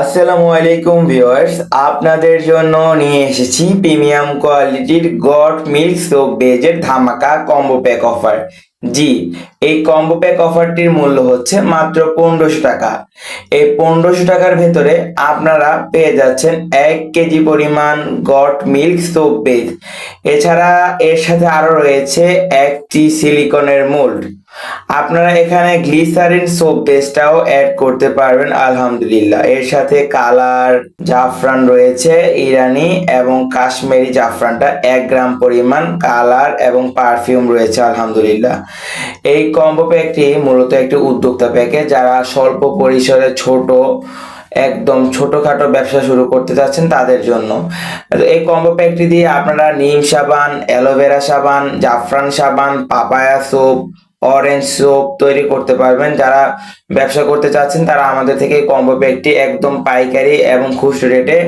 আসসালামু আলাইকুম ভিউয়ার্স, আপনাদের জন্য নিয়ে এসেছি প্রিমিয়াম কোয়ালিটির গড মিল্ক সোপ বেজের ধামাকা কম্বো প্যাক অফার জি, এই কম্বো প্যাক অফারটির মূল্য হচ্ছে মাত্র পনেরোশো টাকা। এই পনেরোশো টাকার ভেতরে আপনারা পেয়ে যাচ্ছেন এক কেজি পরিমাণ গট মিল্ক সোপ বেজ। এছাড়া এর সাথে আরও রয়েছে একটি সিলিকনের মোল্ড আপনারা এখানে গ্লিসারিন সোপ বেসটাও অ্যাড করতে পারবেন, আলহামদুলিল্লাহ। এর সাথে কালার জাফরান রয়েছে, ইরানি এবং কাশ্মীরি জাফরানটা এক গ্রাম পরিমাণ, কালার এবং পারফিউম রয়েছে, আলহামদুলিল্লাহ। এই কম্বো প্যাকটি মূলত একটি উদ্যোক্তা প্যাকে, যারা স্বল্প পরিসরে ছোট, একদম ছোটখাটো ব্যবসা শুরু করতে চাচ্ছেন তাদের জন্য। এই কম্বো প্যাকটি দিয়ে আপনারা নিম সাবান, অ্যালোভেরা সাবান, জাফরান সাবান, পাপায়া সোপ অরেঞ্জ সোপ তৈরি করতে পারবেন। যারা ব্যবসা করতে চাচ্ছেন, তারা আমাদের থেকে কম্বো প্যাকটি একদম পাইকারি এবং খুচরো রেটে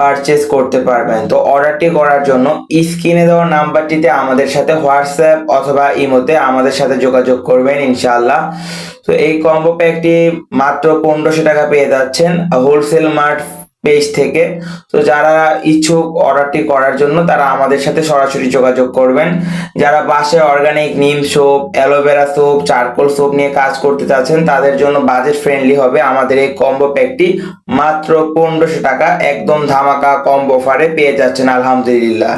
পারচেস করতে পারবেন। তো অর্ডারটি করার জন্য স্ক্রিনে দেওয়া নাম্বারটিতে আমাদের সাথে হোয়াটসঅ্যাপ অথবা ইমোতে আমাদের সাথে যোগাযোগ করবেন ইনশাআল্লাহ। তো এই কম্বো প্যাকটি মাত্র পনেরোশো টাকা পেয়ে যাচ্ছেন। হোলসেল মার্ট পেজ থেকে। তো যারা ইচ্ছুক অর্ডারটি করার জন্য, তারা আমাদের সাথে সরাসরি যোগাযোগ করবেন। যারা বাসে organic neem soap aloe vera soap charcoal soap নিয়ে কাজ করতে চাচ্ছেন, তাদের জন্য বাজেট ফ্রেন্ডলি হবে। আমাদের এই কম্বো প্যাকটি মাত্র পনেরোশো টাকা, একদম ধামাকা কম্বো অফারে পেয়ে যাচ্ছেন, আলহামদুলিল্লাহ।